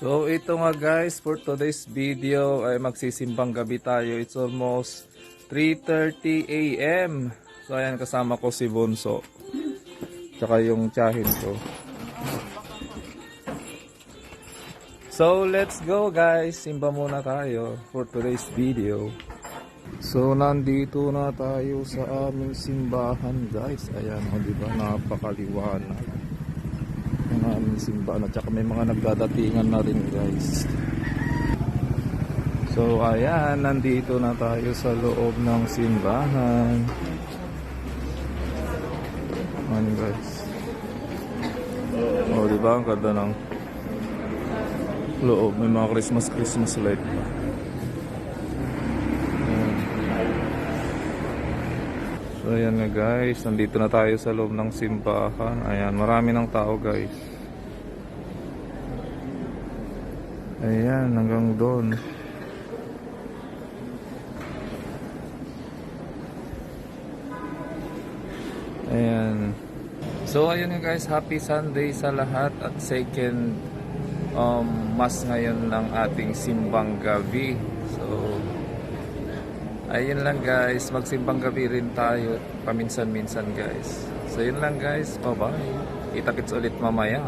So ito nga guys, for today's video ay magsisimbang gabi tayo. It's almost 3.30 a.m. So ayan kasama ko si Bonso. Tsaka yung tiyahin ko. So let's go guys, simba muna tayo for today's video. So nandito na tayo sa aming simbahan guys. Ayan o diba, napakaliwanag aming simbahan at saka may mga nagdadatingan na rin guys so ayan nandito na tayo sa loob ng simbahan ayan guys oh diba ang ganda ng loob may mga Christmas Christmas light pa. So ayan nga guys, nandito na tayo sa loob ng simbahan. Ayan, marami ng tao guys. Ayan, hanggang doon. Ayan. So ayun nga guys, happy Sunday sa lahat at second um, mass ngayon ng ating simbang gabi. So Ayun lang guys, magsimbang gabi rin tayo paminsan-minsan guys. So yun lang guys, bye bye. Kita kits ulit mamaya.